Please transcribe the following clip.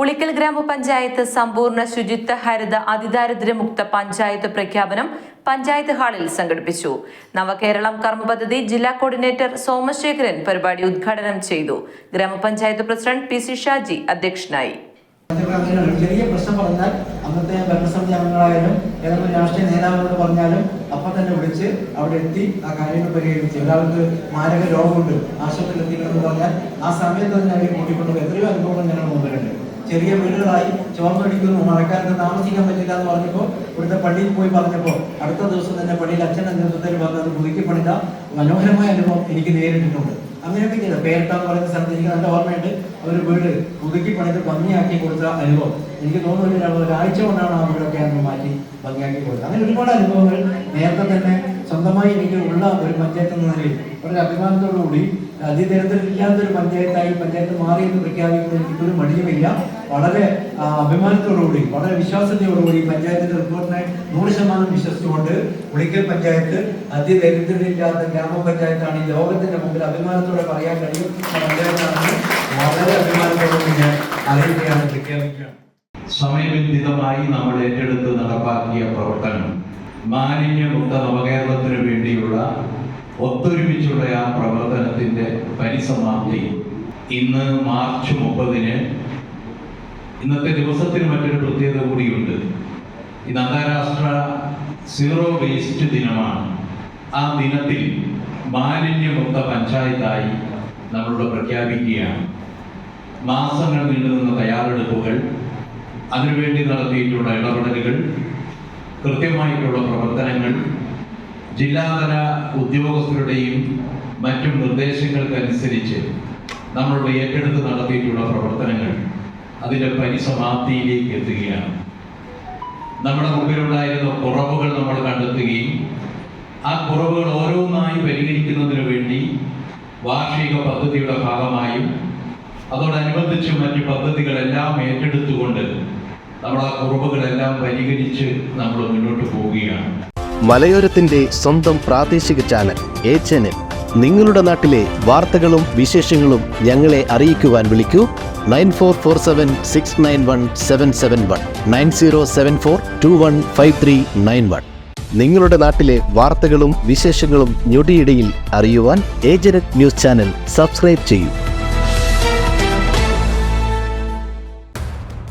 ഉളിക്കൽ ഗ്രാമപഞ്ചായത്ത് സമ്പൂർണ ശുചിത്വ ഹരിത അതിദാരിദ്ര്യമുക്ത പഞ്ചായത്ത് പ്രഖ്യാപനം പഞ്ചായത്ത് ഹാളിൽ സംഘടിപ്പിച്ചു. നവകേരളം കർമ്മ പദ്ധതി ജില്ലാ കോർഡിനേറ്റർ സോമശേഖരൻ പരിപാടി ഉദ്ഘാടനം ചെയ്തു. ഗ്രാമപഞ്ചായത്ത് പ്രസിഡന്റ് പി സി ഷാജി അധ്യക്ഷനായി. ചെറിയ പ്രശ്നം പറഞ്ഞാൽ അന്നത്തെ ഭരണസമിതി അംഗങ്ങളായാലും ഏതെങ്കിലും രാഷ്ട്രീയ പറഞ്ഞാലും തന്നെ വിളിച്ച് അവിടെ എത്തി ആ കാര്യങ്ങൾ പരിഹരിച്ച് ഒരാൾക്ക് മാരക രോഗമുണ്ട് ആശുപത്രിയിൽ എത്തിക്കണമെന്ന് പറഞ്ഞാൽ ആ സമയത്ത് തന്നെ അവരെ കൂട്ടിക്കൊണ്ടുപോയി എത്രയോ അനുഭവങ്ങൾ ഞങ്ങൾ മുമ്പിലുണ്ട്. ചെറിയ വീടുകളായി ചുവന്നടിക്കുന്നു മഴക്കാലത്ത് താമസിക്കാൻ പറ്റില്ല എന്ന് പറഞ്ഞപ്പോൾ ഇവിടുത്തെ പള്ളിയിൽ പോയി പറഞ്ഞപ്പോൾ അടുത്ത ദിവസം തന്നെ പള്ളിയിൽ അച്ഛന്റെ നേതൃത്വത്തിൽ വന്ന് അത് പുതുക്കി പണിത മനോഹരമായ അനുഭവം എനിക്ക് നേരിട്ടിട്ടുണ്ട്. അങ്ങനെയൊക്കെ ചെയ്ത. പേരട്ട എന്ന് പറയുന്ന സ്ഥലത്ത് എനിക്ക് നല്ല ഓർമ്മയുണ്ട്. അവർ വീട് പുതുക്കി പണിത് ഭംഗിയാക്കി കൊടുത്ത അനുഭവം. എനിക്ക് തോന്നുന്നു ഒരു ഒരാഴ്ച കൊണ്ടാണ് ആ വീടൊക്കെ മാറ്റി ഭംഗിയാക്കി കൊടുത്തത്. അങ്ങനെ ഒരുപാട് അനുഭവങ്ങൾ നേരത്തെ തന്നെ സ്വന്തമായി എനിക്ക് ഉള്ള ഒരു പഞ്ചായത്ത് എന്ന നിലയിൽ ഒരു അഭിമാനത്തോടുകൂടി അതിദരിദ്രമില്ലാത്തൊരു പഞ്ചായത്തായി പഞ്ചായത്ത് മാറി എന്ന് പ്രഖ്യാപിക്കുന്നത് എനിക്കൊരു മടിയുമില്ല. വളരെ അഭിമാനത്തോടുകൂടി വളരെ വിശ്വാസത്തോടുകൂടി പഞ്ചായത്തിന്റെ റിപ്പോർട്ടിനെ നൂറ് ശതമാനം വിശ്വസിച്ചുകൊണ്ട് ഉളിക്കൽ പഞ്ചായത്ത് അതിദരിദ്രമില്ലാത്ത ഗ്രാമപഞ്ചായത്താണ് ഈ ലോകത്തിന്റെ മുമ്പിൽ അഭിമാനത്തോടെ പറയാൻ കഴിയും. പഞ്ചായത്താണെന്ന് വളരെ അഭിമാനത്തോടുകൂടി ഞാൻ അറിയുകയാണ് സമയബന്ധിതമായി നമ്മൾ ഏറ്റെടുത്ത് നടപ്പാക്കിയ പ്രവർത്തനം മാലിന്യമുക്ത നവകേരളത്തിന് വേണ്ടിയുള്ള ഒത്തൊരുമിച്ചുള്ള ആ പ്രവർത്തനത്തിന്റെ പരിസമാപ്തി ഇന്ന് മാർച്ച് മുപ്പതിന് ഇന്നത്തെ ദിവസത്തിന് മറ്റൊരു പ്രത്യേകത കൂടിയുണ്ട്. ഇന്ന് അന്താരാഷ്ട്ര സീറോ വേസ്റ്റ് ദിനമാണ്. ആ ദിനത്തിൽ മാലിന്യമുക്ത പഞ്ചായത്തായി നമ്മളിവിടെ പ്രഖ്യാപിക്കുകയാണ്. മാസങ്ങൾ നീണ്ടുനിന്ന തയ്യാറെടുപ്പുകൾ അതിനുവേണ്ടി നടത്തിയിട്ടുള്ള ഇടപെടലുകൾ കൃത്യമായിട്ടുള്ള പ്രവർത്തനങ്ങൾ ജില്ലാതല ഉദ്യോഗസ്ഥരുടെയും മറ്റും നിർദ്ദേശങ്ങൾക്കനുസരിച്ച് നമ്മളുടെ ഏറ്റെടുത്ത് നടത്തിയിട്ടുള്ള പ്രവർത്തനങ്ങൾ അതിന്റെ പരിസമാപ്തിയിലേക്ക് എത്തുകയാണ്. നമ്മുടെ മുമ്പിലുണ്ടായിരുന്ന കുറവുകൾ നമ്മൾ കണ്ടെത്തുകയും ആ കുറവുകൾ ഓരോന്നായി പരിഹരിക്കുന്നതിന് വേണ്ടി വാർഷിക പദ്ധതിയുടെ ഭാഗമായും അതോടനുബന്ധിച്ച് മറ്റ് പദ്ധതികളെല്ലാം ഏറ്റെടുത്തുകൊണ്ട് നമ്മൾ ആ കുറവുകളെല്ലാം പരിഹരിച്ച് നമ്മൾ മുന്നോട്ട് പോവുകയാണ്. മലയോരത്തിന്റെ സ്വന്തം പ്രാദേശിക ചാനൽ എ ചാനൽ. നിങ്ങളുടെ നാട്ടിലെ വാർത്തകളും വിശേഷങ്ങളും ഞങ്ങളെ അറിയിക്കുവാൻ വിളിക്കൂ. Nine four four seven six nine one seven seven one. Nine zero seven four two one five three nine one. നിങ്ങളുടെ നാട്ടിലെ വാർത്തകളും വിശേഷങ്ങളും ഞൊടിയിടയിൽ അറിയുവാൻ ഏജനറ്റ് ന്യൂസ് ചാനൽ സബ്സ്ക്രൈബ് ചെയ്യൂ.